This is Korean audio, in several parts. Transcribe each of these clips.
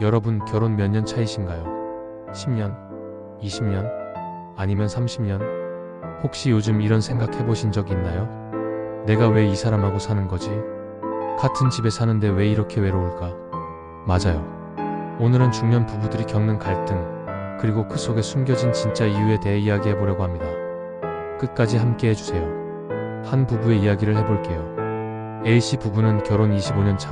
여러분 결혼 몇 년 차이신가요? 10년? 20년? 아니면 30년? 혹시 요즘 이런 생각 해 보신 적 있나요? 내가 왜 이 사람하고 사는 거지? 같은 집에 사는데 왜 이렇게 외로울까? 맞아요. 오늘은 중년 부부들이 겪는 갈등, 그리고 그 속에 숨겨진 진짜 이유에 대해 이야기해 보려고 합니다. 끝까지 함께 해주세요. 한 부부의 이야기를 해볼게요. A씨 부부는 결혼 25년 차.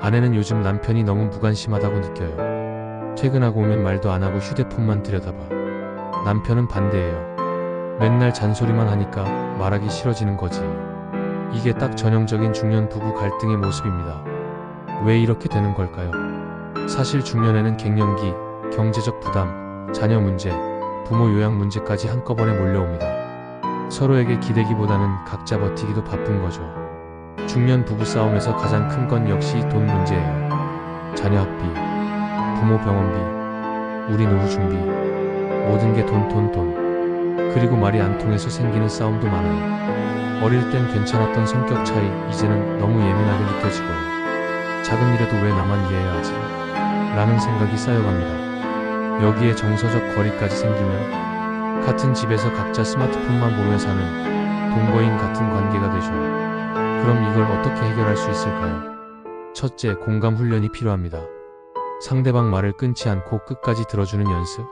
아내는 요즘 남편이 너무 무관심하다고 느껴요. 퇴근하고 오면 말도 안 하고 휴대폰만 들여다봐. 남편은 반대예요. 맨날 잔소리만 하니까 말하기 싫어지는 거지. 이게 딱 전형적인 중년 부부 갈등의 모습입니다. 왜 이렇게 되는 걸까요? 사실 중년에는 갱년기, 경제적 부담, 자녀 문제, 부모 요양 문제까지 한꺼번에 몰려옵니다. 서로에게 기대기보다는 각자 버티기도 바쁜 거죠. 중년 부부 싸움에서 가장 큰 건 역시 돈 문제예요. 자녀 학비, 부모 병원비, 우리 노후 준비, 모든 게 돈, 돈, 돈. 그리고 말이 안 통해서 생기는 싸움도 많아요. 어릴 땐 괜찮았던 성격 차이, 이제는 너무 예민하게 느껴지고요. 작은 일에도 왜 나만 이해해야 하지? 라는 생각이 쌓여갑니다. 여기에 정서적 거리까지 생기면 같은 집에서 각자 스마트폰만 보며 사는 동거인 같은 관계가 되죠. 그럼 이걸 어떻게 해결할 수 있을까요? 첫째, 공감 훈련이 필요합니다. 상대방 말을 끊지 않고 끝까지 들어주는 연습.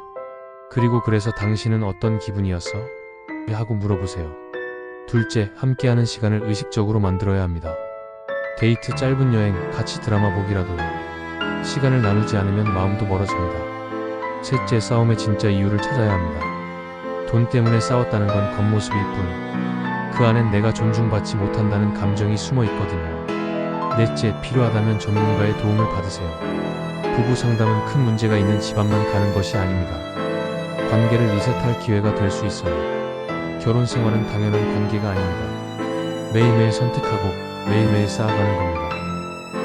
그리고 그래서 당신은 어떤 기분이었어? 하고 물어보세요. 둘째, 함께하는 시간을 의식적으로 만들어야 합니다. 데이트 짧은 여행, 같이 드라마 보기라도요. 시간을 나누지 않으면 마음도 멀어집니다. 셋째, 싸움의 진짜 이유를 찾아야 합니다. 돈 때문에 싸웠다는 건 겉모습일 뿐, 그 안엔 내가 존중받지 못한다는 감정이 숨어 있거든요. 넷째, 필요하다면 전문가의 도움을 받으세요. 부부 상담은 큰 문제가 있는 집안만 가는 것이 아닙니다. 관계를 리셋할 기회가 될 수 있어요. 결혼 생활은 당연한 관계가 아닙니다. 매일매일 선택하고 매일매일 쌓아가는 겁니다.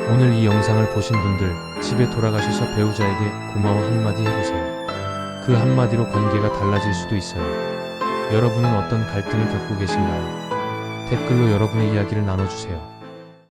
오늘 이 영상을 보신 분들, 집에 돌아가셔서 배우자에게 고마워 한마디 해보세요. 그 한마디로 관계가 달라질 수도 있어요. 여러분은 어떤 갈등을 겪고 계신가요? 댓글로 여러분의 이야기를 나눠주세요.